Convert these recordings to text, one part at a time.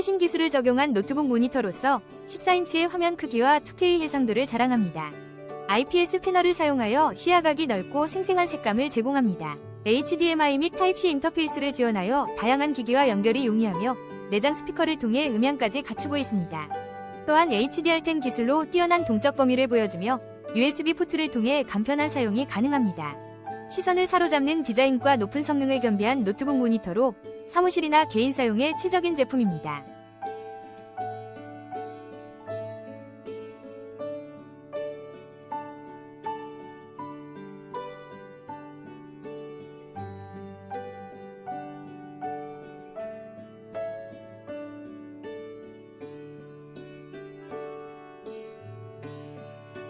최신 기술을 적용한 노트북 모니터로서 14인치의 화면 크기와 2K 해상도를 자랑합니다. IPS 패널을 사용하여 시야각이 넓고 생생한 색감을 제공합니다. HDMI 및 Type-C 인터페이스를 지원하여 다양한 기기와 연결이 용이하며 내장 스피커를 통해 음향까지 갖추고 있습니다. 또한 HDR10 기술로 뛰어난 동적 범위를 보여주며 USB 포트를 통해 간편한 사용이 가능합니다. 시선을 사로잡는 디자인과 높은 성능을 겸비한 노트북 모니터로 사무실이나 개인 사용에 최적인 제품입니다.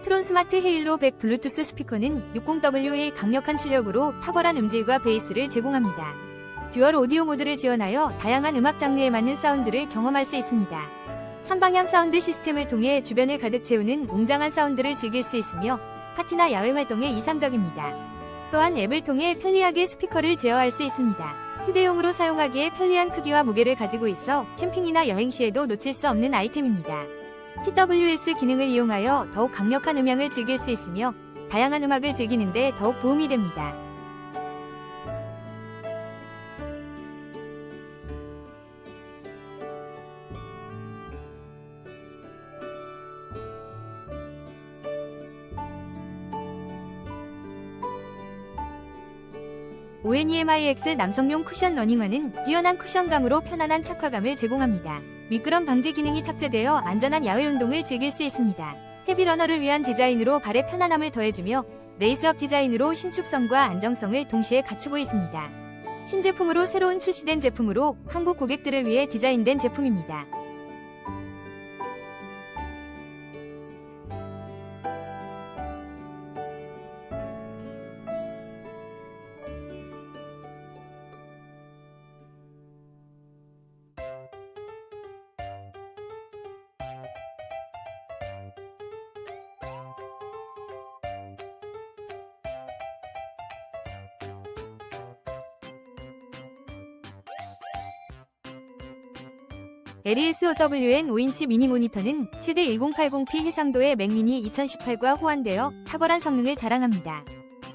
트론 스마트 헤일로 100 블루투스 스피커는 60W의 강력한 출력으로 탁월한 음질과 베이스를 제공합니다. 듀얼 오디오 모드를 지원하여 다양한 음악 장르에 맞는 사운드를 경험할 수 있습니다. 3방향 사운드 시스템을 통해 주변을 가득 채우는 웅장한 사운드를 즐길 수 있으며 파티나 야외 활동에 이상적입니다. 또한 앱을 통해 편리하게 스피커를 제어할 수 있습니다. 휴대용으로 사용하기에 편리한 크기와 무게를 가지고 있어 캠핑이나 여행 시에도 놓칠 수 없는 아이템입니다. TWS 기능을 이용하여 더욱 강력한 음향을 즐길 수 있으며 다양한 음악을 즐기는데 더욱 도움이 됩니다. ONEMIX 남성용 쿠션 러닝화는 뛰어난 쿠션감으로 편안한 착화감을 제공합니다. 미끄럼 방지 기능이 탑재되어 안전한 야외 운동을 즐길 수 있습니다. 헤비러너를 위한 디자인으로 발의 편안함을 더해주며 레이스업 디자인으로 신축성과 안정성을 동시에 갖추고 있습니다. 신제품으로 새로운 출시된 제품으로 한국 고객들을 위해 디자인된 제품입니다. LESOWN 5인치 미니 모니터는 최대 1080p 해상도의 맥미니 2018과 호환되어 탁월한 성능을 자랑합니다.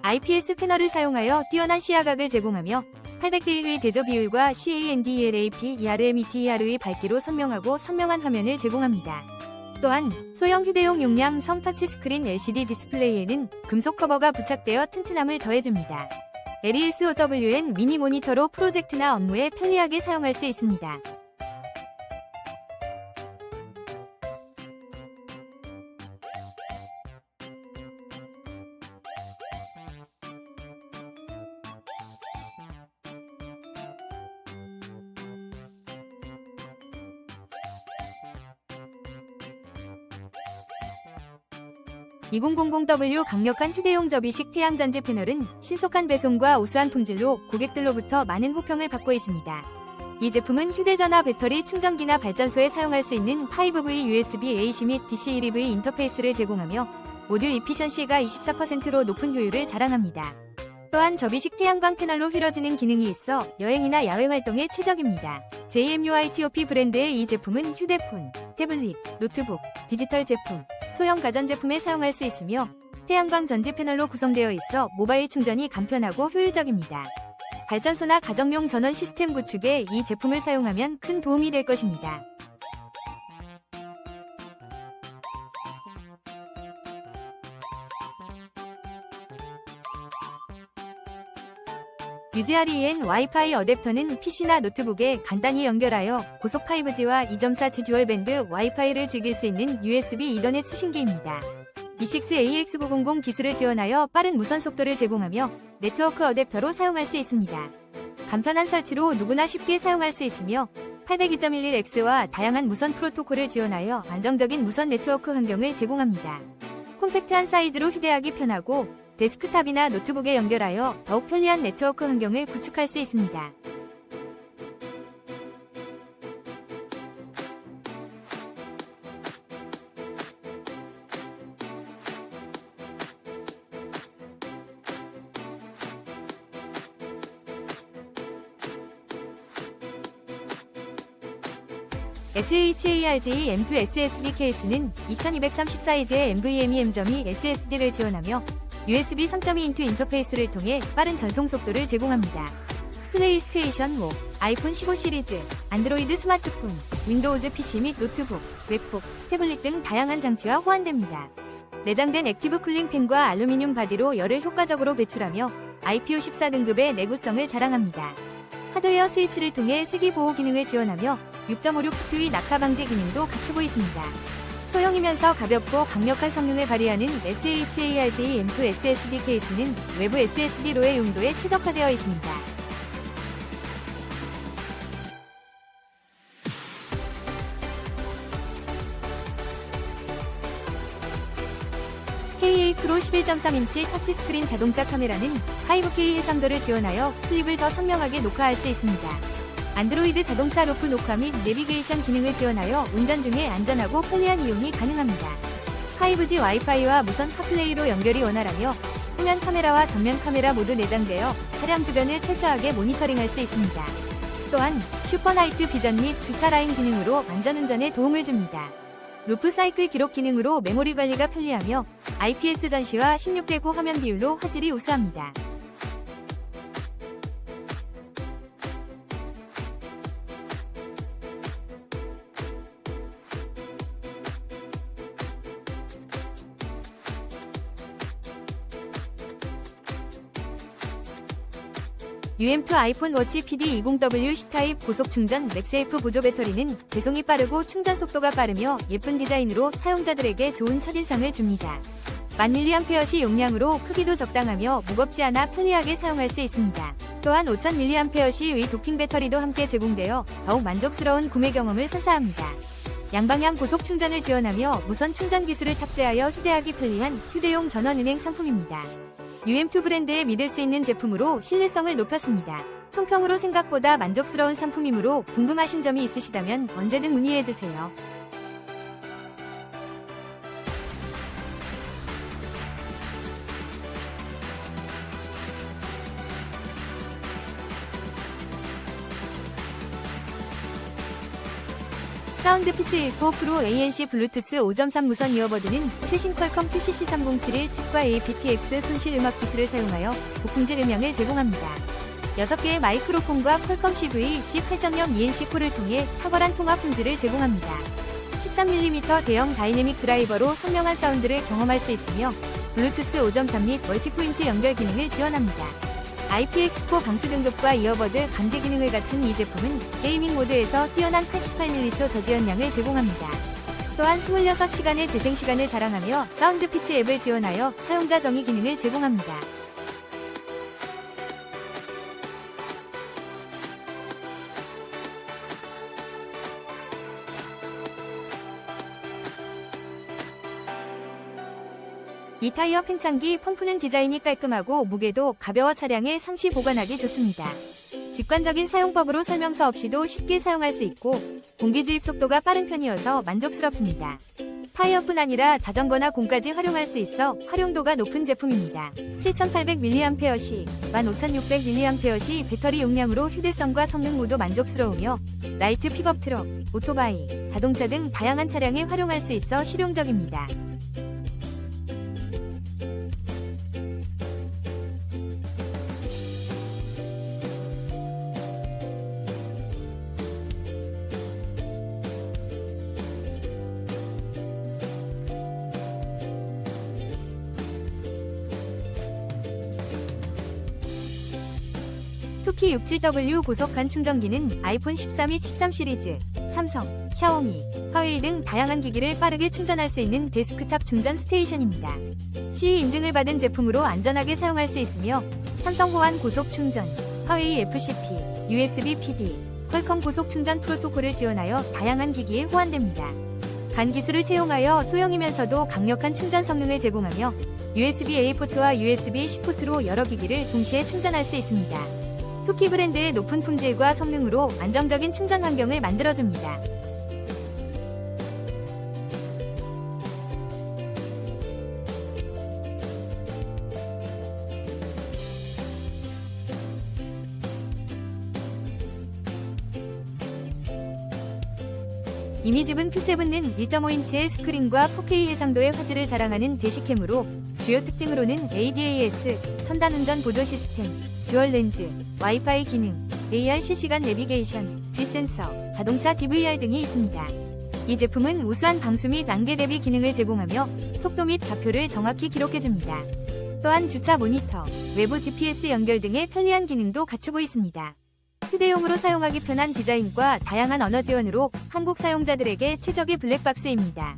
IPS 패널을 사용하여 뛰어난 시야각을 제공하며 800대 1의 대저 비율과 CANDELAP, ERMETER의 밝기로 선명하고 선명한 화면을 제공합니다. 또한 소형 휴대용 용량 성 터치 스크린 LCD 디스플레이에는 금속 커버가 부착되어 튼튼함을 더해줍니다. LESOWN 미니 모니터로 프로젝트나 업무에 편리하게 사용할 수 있습니다. (2000W) 강력한 휴대용 접이식 태양전지 패널은 신속한 배송과 우수한 품질로 고객들로부터 많은 호평을 받고 있습니다. 이 제품은 휴대전화 배터리 충전기나 발전소에 사용할 수 있는 5V USB-AC 및 DC-1EV 인터페이스를 제공하며 모듈 이피션시가 24%로 높은 효율을 자랑합니다. 또한 접이식 태양광 패널로 휘어지는 기능이 있어 여행이나 야외 활동에 최적입니다. JMUITOP 브랜드의 이 제품은 휴대폰, 태블릿, 노트북, 디지털 제품, 소형 가전제품에 사용할 수 있으며 태양광 전지 패널로 구성되어 있어 모바일 충전이 간편하고 효율적입니다. 발전소나 가정용 전원 시스템 구축에 이 제품을 사용하면 큰 도움이 될 것입니다. UGREN 와이파이 어댑터는 PC나 노트북에 간단히 연결하여 고속 5G와 2.4G 듀얼밴드 와이파이를 즐길 수 있는 USB 이더넷 수신기입니다. E6AX900 기술을 지원하여 빠른 무선 속도를 제공하며 네트워크 어댑터로 사용할 수 있습니다. 간편한 설치로 누구나 쉽게 사용할 수 있으며 802.11x와 다양한 무선 프로토콜을 지원하여 안정적인 무선 네트워크 환경을 제공합니다. 콤팩트한 사이즈로 휴대하기 편하고 데스크탑이나 노트북에 연결하여 더욱 편리한 네트워크 환경을 구축할 수 있습니다. SHARG M2 SSD 케이스는 2234이지의 NVMe M.2 SSD를 지원하며 USB 3.2 인터페이스를 통해 빠른 전송 속도를 제공합니다. 플레이스테이션 5, 아이폰 15 시리즈, 안드로이드 스마트폰, 윈도우즈 PC 및 노트북, 웹북, 태블릿 등 다양한 장치와 호환됩니다. 내장된 액티브 쿨링 팬과 알루미늄 바디로 열을 효과적으로 배출하며 IPO14 등급의 내구성을 자랑합니다. 하드웨어 스위치를 통해 쓰기 보호 기능을 지원하며 6.56 푸트위 낙하 방지 기능도 갖추고 있습니다. 소형이면서 가볍고 강력한 성능을 발휘하는 SHARG M2 SSD 케이스는 외부 SSD로의 용도에 최적화되어 있습니다. KA 프로 11.3인치 터치스크린 자동차 카메라는 5K 해상도를 지원하여 클립을 더 선명하게 녹화할 수 있습니다. 안드로이드 자동차 로프 녹화 및 내비게이션 기능을 지원하여 운전 중에 안전하고 편리한 이용이 가능합니다. 5G 와이파이와 무선 카플레이로 연결이 원활하며 후면 카메라와 전면 카메라 모두 내장되어 차량 주변을 철저하게 모니터링할 수 있습니다. 또한 슈퍼나이트 비전 및 주차 라인 기능으로 안전운전에 도움을 줍니다. 루프 사이클 기록 기능으로 메모리 관리가 편리하며 IPS 전시와 16대 9 화면 비율로 화질이 우수합니다. UM2 아이폰 워치 PD20W C타입 고속 충전 맥세이프 보조 배터리는 배송이 빠르고 충전 속도가 빠르며 예쁜 디자인으로 사용자들에게 좋은 첫인상을 줍니다. 1000mAh 용량으로 크기도 적당하며 무겁지 않아 편리하게 사용할 수 있습니다. 또한 5000mAh의 도킹 배터리도 함께 제공되어 더욱 만족스러운 구매 경험을 선사합니다. 양방향 고속 충전을 지원하며 무선 충전 기술을 탑재하여 휴대하기 편리한 휴대용 전원은행 상품입니다. UM2 브랜드에 믿을 수 있는 제품으로 신뢰성을 높였습니다. 총평으로 생각보다 만족스러운 상품이므로 궁금하신 점이 있으시다면 언제든 문의해주세요. 사운드 피치 1 프로 ANC 블루투스 5.3 무선 이어버드는 최신 퀄컴 QCC307 칩과 aptX 손실 음악 기술을 사용하여 고품질 음향을 제공합니다. 6개의 마이크로폰과 퀄컴 CV C8.0 ENC 콜을 통해 탁월한 통화 품질을 제공합니다. 13mm 대형 다이내믹 드라이버로 선명한 사운드를 경험할 수 있으며 블루투스 5.3 및 멀티포인트 연결 기능을 지원합니다. IPX4 방수 등급과 이어버드 감지 기능을 갖춘 이 제품은 게이밍 모드에서 뛰어난 88mm 저지연량을 제공합니다. 또한 26시간의 재생 시간을 자랑하며 사운드 피치 앱을 지원하여 사용자 정의 기능을 제공합니다. 이 타이어 팽창기 펌프는 디자인이 깔끔하고 무게도 가벼워 차량에 상시 보관하기 좋습니다. 직관적인 사용법으로 설명서 없이도 쉽게 사용할 수 있고 공기 주입 속도가 빠른 편이어서 만족스럽습니다. 타이어뿐 아니라 자전거나 공까지 활용할 수 있어 활용도가 높은 제품입니다. 7800mAh, 15600mAh 배터리 용량으로 휴대성과 성능 모두 만족스러우며 라이트 픽업 트럭, 오토바이, 자동차 등 다양한 차량에 활용할 수 있어 실용적입니다. 투키 67W 고속간 충전기는 아이폰 13 및 13 시리즈, 삼성, 샤오미, 화웨이 등 다양한 기기를 빠르게 충전할 수 있는 데스크탑 충전 스테이션입니다. CE 인증을 받은 제품으로 안전하게 사용할 수 있으며 삼성 호환 고속 충전, 화웨이 FCP, USB PD, 퀄컴 고속 충전 프로토콜을 지원하여 다양한 기기에 호환됩니다. 간 기술을 채용하여 소형이면서도 강력한 충전 성능을 제공하며 USB-A 포트와 USB-C 포트로 여러 기기를 동시에 충전할 수 있습니다. 투키 브랜드의 높은 품질과 성능으로 안정적인 충전 환경을 만들어줍니다. 이미집은 Q7는 1.5인치의 스크린과 4K 해상도의 화질을 자랑하는 대시캠으로 주요 특징으로는 ADAS, 첨단 운전 보조 시스템, 듀얼 렌즈, 와이파이 기능, AR 실시간 내비게이션, G 센서, 자동차 DVR 등이 있습니다. 이 제품은 우수한 방수 및 안개 대비 기능을 제공하며 속도 및 좌표를 정확히 기록해줍니다. 또한 주차 모니터, 외부 GPS 연결 등의 편리한 기능도 갖추고 있습니다. 휴대용으로 사용하기 편한 디자인과 다양한 언어 지원으로 한국 사용자들에게 최적의 블랙박스입니다.